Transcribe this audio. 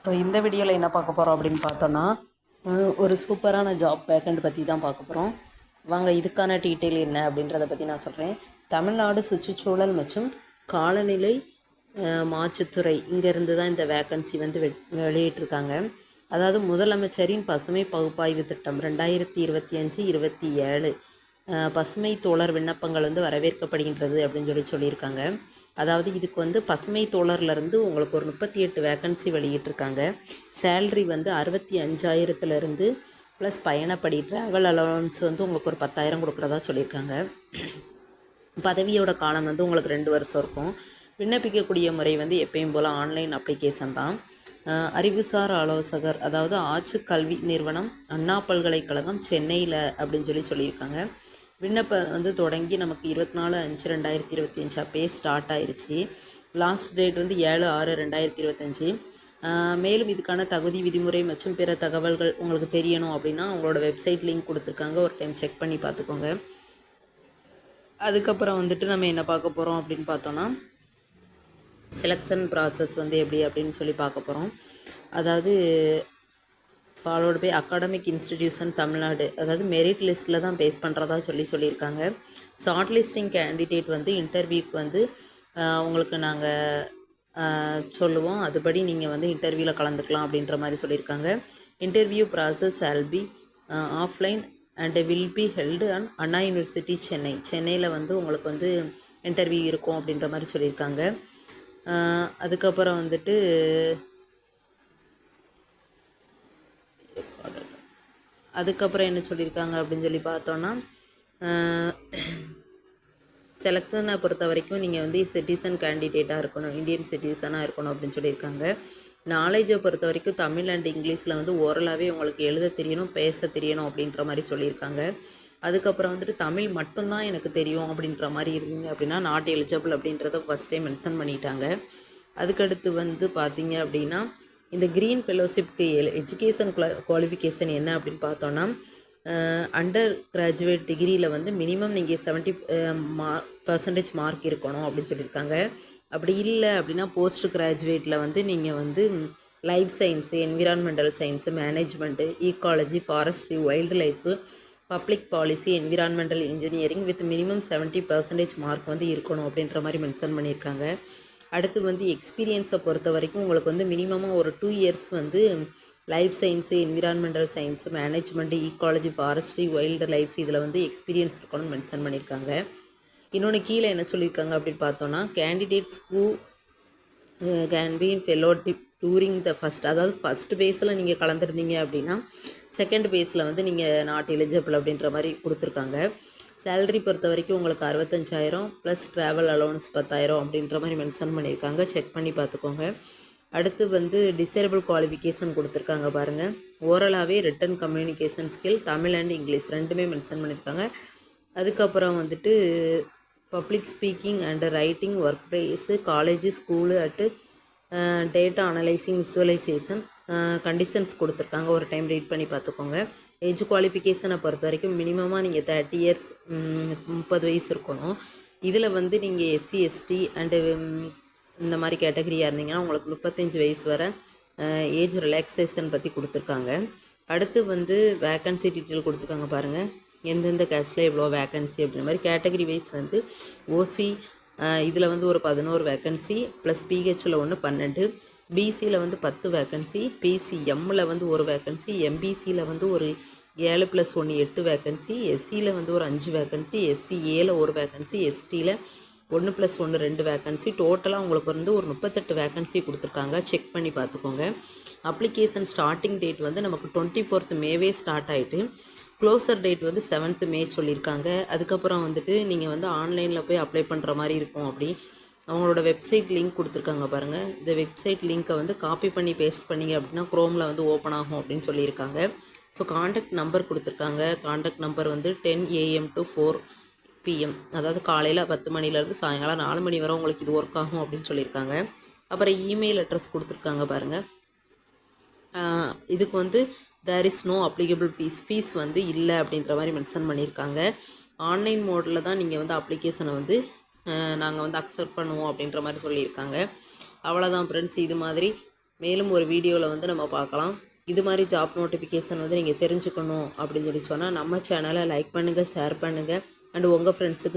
So இந்த வீடியோவில் என்ன பார்க்க போகிறோம் அப்படின்னு பார்த்தோன்னா ஒரு சூப்பரான ஜாப் வேக்கண்ட் பற்றி தான் பார்க்க போகிறோம் வாங்க இதுக்கான டீட்டெயில் என்ன அப்படின்றத பற்றி நான் சொல்கிறேன் தமிழ்நாடு சுற்றுச்சூழல் மற்றும் காலநிலை மாற்றுத்துறை இங்கேருந்து தான் இந்த வேக்கன்சி வந்து வெ வெளியிட்டிருக்காங்க. அதாவது முதலமைச்சரின் பசுமை பகுப்பாய்வு திட்டம் ரெண்டாயிரத்தி இருபத்தி அஞ்சு இருபத்தி ஏழு பசுமை தோழர் விண்ணப்பங்கள் வந்து வரவேற்கப்படுகின்றது அப்படின்னு சொல்லி சொல்லியிருக்காங்க. அதாவது இதுக்கு வந்து பசுமை தோழர்லேருந்து உங்களுக்கு ஒரு முப்பத்தி எட்டு வேக்கன்சி வெளியிட்டிருக்காங்க. சேல்ரி வந்து அறுபத்தி அஞ்சாயிரத்துலேருந்து ப்ளஸ் பயணப்படி ட்ராவல் அலவன்ஸ் வந்து உங்களுக்கு ஒரு பத்தாயிரம் கொடுக்குறதா சொல்லியிருக்காங்க. பதவியோட காலம் வந்து உங்களுக்கு ரெண்டு வருஷம் இருக்கும். விண்ணப்பிக்கக்கூடிய முறை வந்து எப்பயும் போல் ஆன்லைன் அப்ளிகேஷன் தான். அறிவுசார் ஆலோசகர் அதாவது ஆட்சி கல்வி நிறுவனம் அண்ணா பல்கலைக்கழகம் சென்னையில் அப்படின்னு சொல்லி சொல்லியிருக்காங்க. விண்ணப்பம் வந்து தொடங்கி நமக்கு இருபத்தி நாலு அஞ்சு ரெண்டாயிரத்தி இருபத்தி அஞ்சு அப்பயே ஸ்டார்ட் ஆயிடுச்சு லாஸ்ட் டேட் வந்து ஏழு ஆறு ரெண்டாயிரத்தி இருபத்தஞ்சி மேலும் இதுக்கான தகுதி விதிமுறை மற்றும் பிற தகவல்கள் உங்களுக்கு தெரியணும் அப்படின்னா அவங்களோட வெப்சைட் லிங்க் கொடுத்துருக்காங்க. ஒரு டைம் செக் பண்ணி பார்த்துக்கோங்க. அதுக்கப்புறம் வந்துட்டு நம்ம என்ன பார்க்க போகிறோம் அப்படின்னு பார்த்தோன்னா செலெக்ஷன் ப்ராசஸ் வந்து எப்படி அப்படின்னு சொல்லி பார்க்க போகிறோம் அதாவது followed by academic institution Tamil Nadu அதாவது மெரிட் லிஸ்ட்டில் தான் பேஸ் பண்ணுறதா சொல்லி சொல்லியிருக்காங்க. ஷார்ட் லிஸ்டிங் கேண்டிடேட் வந்து இன்டர்வியூக்கு வந்து உங்களுக்கு நாங்கள் சொல்லுவோம். அதுபடி நீங்கள் வந்து இன்டர்வியூவில் கலந்துக்கலாம் அப்படின்ற மாதிரி சொல்லியிருக்காங்க. Interview process all be offline and will be held and Anna university Chennai சென்னையில் வந்து உங்களுக்கு வந்து இன்டர்வியூ இருக்கும் அப்படின்ற மாதிரி சொல்லியிருக்காங்க. அதுக்கப்புறம் வந்துட்டு அதுக்கப்புறம் என்ன சொல்லியிருக்காங்க அப்படின்னு சொல்லி பார்த்தோன்னா செலெக்ஷனை பொறுத்த வரைக்கும் நீங்கள் வந்து சிட்டிசன் கேண்டிடேட்டாக இருக்கணும் இந்தியன் சிட்டிசனாக இருக்கணும் அப்படின்னு சொல்லியிருக்காங்க. நாலேஜை பொறுத்த வரைக்கும் தமிழ் அண்ட் இங்கிலீஷில் வந்து ஓரலாகவே உங்களுக்கு எழுத தெரியணும் பேச தெரியணும் அப்படின்ற மாதிரி சொல்லியிருக்காங்க. அதுக்கப்புறம் வந்துட்டு தமிழ் மட்டும்தான் எனக்கு தெரியும் அப்படின்ற மாதிரி இருந்தீங்க அப்படின்னா நாட் எலிஜிபிள் அப்படின்றத ஃபஸ்ட் டைம் மென்ஷன் பண்ணிட்டாங்க. அதுக்கடுத்து வந்து பார்த்தீங்க அப்படின்னா இந்த க்ரீன் ஃபெலோஷிப்க்கு எஜுகேஷன் குவாலிஃபிகேஷன் என்ன அப்படின்னு பார்த்தோன்னா அண்டர் கிராஜுவேட் டிகிரியில் வந்து மினிமம் நீங்கள் செவன்ட்டி மா பர்சன்டேஜ் மார்க் இருக்கணும் அப்படின்னு சொல்லியிருக்காங்க. அப்படி இல்லை அப்படின்னா போஸ்ட் கிராஜுவேட்டில் வந்து நீங்கள் வந்து life science environmental science management ecology forestry wildlife public policy environmental engineering with minimum seventy percentage mark வந்து இருக்கணும் அப்படின்ற மாதிரி மென்ஷன் பண்ணியிருக்காங்க. அடுத்து வந்து எக்ஸ்பீரியன்ஸை பொறுத்த வரைக்கும் உங்களுக்கு வந்து மினிமமாக ஒரு டூ இயர்ஸ் வந்து life science environmental science management ecology forestry wildlife இதில் வந்து எக்ஸ்பீரியன்ஸ் இருக்கணும்னு மென்ஷன் பண்ணியிருக்காங்க இன்னொன்று கீழே என்ன சொல்லியிருக்காங்க அப்படின்னு பார்த்தோன்னா candidates who can be fellowship during the first அதாவது ஃபஸ்ட் பேஸில் நீங்கள் கலந்துருந்தீங்க அப்படின்னா செகண்ட் பேஸில் வந்து நீங்கள் நாட் எலிஜிபிள் அப்படின்ற மாதிரி கொடுத்துருக்காங்க. சேலரி பொறுத்த வரைக்கும் உங்களுக்கு அறுபத்தஞ்சாயிரம் ப்ளஸ் ட்ராவல் அலோன்ஸ் பத்தாயிரம் அப்படின்ற மாதிரி மென்ஷன் பண்ணியிருக்காங்க. செக் பண்ணி பார்த்துக்கோங்க. அடுத்து வந்து டிசேபிள் குவாலிஃபிகேஷன் கொடுத்துருக்காங்க பாருங்கள் ஓரலாகவே written communication skill Tamil and English ரெண்டுமே மென்ஷன் பண்ணியிருக்காங்க. அதுக்கப்புறம் வந்துட்டு public speaking and writing workplace college school at data analysing visualization conditions கொடுத்துருக்காங்க. ஒரு டைம் ரீட் பண்ணி பார்த்துக்கோங்க. ஏஜ் குவாலிஃபிகேஷனை பொறுத்த வரைக்கும் மினிமமாக நீங்கள் தேர்ட்டி இயர்ஸ் முப்பது வயசு இருக்கணும். இதில் வந்து நீங்கள் எஸ்சி எஸ்டி அண்டு இந்த மாதிரி கேட்டகரியாக இருந்தீங்கன்னா உங்களுக்கு முப்பத்தஞ்சு வயசு வரை ஏஜ் ரிலாக்ஸேஷன் பற்றி கொடுத்துருக்காங்க. அடுத்து வந்து வேக்கன்சி டீட்டெயில் கொடுத்துருக்காங்க பாருங்கள் எந்தெந்த கேஸ்டில் எவ்வளோ வேக்கன்சி அப்படின்ற மாதிரி கேட்டகரி வைஸ் வந்து ஓசி இதில் வந்து ஒரு பதினோரு வேக்கன்சி ப்ளஸ் பிஹெச்சில் ஒன்று பன்னெண்டு. பிசியில் வந்து பத்து வேக்கன்சி பிசிஎம்மில் வந்து ஒரு வேக்கன்சி எம்பிசியில் வந்து ஒரு ஏழு ப்ளஸ் ஒன்று எட்டு வேக்கன்சி எஸ்சியில் வந்து ஒரு அஞ்சு வேக்கன்சி எஸ்சி ஏல ஒரு வேக்கன்சி எஸ்டியில் ஒன்று ப்ளஸ் ஒன்று ரெண்டு வேக்கன்சி டோட்டலாக உங்களுக்கு வந்து ஒரு முப்பத்தெட்டு வேக்கன்சி கொடுத்துருக்காங்க. செக் பண்ணி பார்த்துக்கோங்க. அப்ளிகேஷன் ஸ்டார்டிங் டேட் வந்து நமக்கு டுவெண்ட்டி ஃபோர்த் மேவே ஸ்டார்ட் ஆகிட்டு க்ளோசர் டேட் வந்து செவன்த்து மே சொல்லியிருக்காங்க. அதுக்கப்புறம் வந்துட்டு நீங்கள் வந்து ஆன்லைனில் போய் அப்ளை பண்ணுற மாதிரி இருக்கும் அப்படி. அவங்களோட வெப்சைட் லிங்க் கொடுத்துருக்காங்க பாருங்கள் இந்த வெப்சைட் லிங்க்கை வந்து காப்பி பண்ணி பேஸ்ட் பண்ணிங்க அப்படின்னா க்ரோமில் வந்து ஓப்பன் ஆகும் அப்படின்னு சொல்லியிருக்காங்க. ஸோ காண்டாக்ட் நம்பர் கொடுத்துருக்காங்க. காண்டாக்ட் நம்பர் வந்து ten AM to four PM அதாவது காலையில் பத்து மணிலேருந்து சாயங்காலம் நாலு மணி வரை உங்களுக்கு இது ஒர்க் ஆகும் அப்படின்னு சொல்லியிருக்காங்க. அப்புறம் இமெயில் அட்ரஸ் கொடுத்துருக்காங்க பாருங்கள் இதுக்கு வந்து there is no applicable fee fee வந்து இல்லை அப்படின்ற மாதிரி மென்ஷன் பண்ணியிருக்காங்க. ஆன்லைன் மோடில் தான் நீங்கள் வந்து அப்ளிகேஷனை வந்து நாங்கள் வந்து அக்செப்ட் பண்ணுவோம் அப்படின்ற மாதிரி சொல்லியிருக்காங்க. அவ்வளோதான் ஃப்ரெண்ட்ஸ் இது மாதிரி. மேலும் ஒரு வீடியோவில் வந்து நம்ம பார்க்கலாம். இது மாதிரி ஜாப் நோட்டிஃபிகேஷன் வந்து நீங்கள் தெரிஞ்சுக்கணும் அப்படின்னு சொல்லி சொன்னால் நம்ம சேனலை லைக் பண்ணுங்கள் ஷேர் பண்ணுங்கள் அண்டு உங்கள் ஃப்ரெண்ட்ஸுக்கு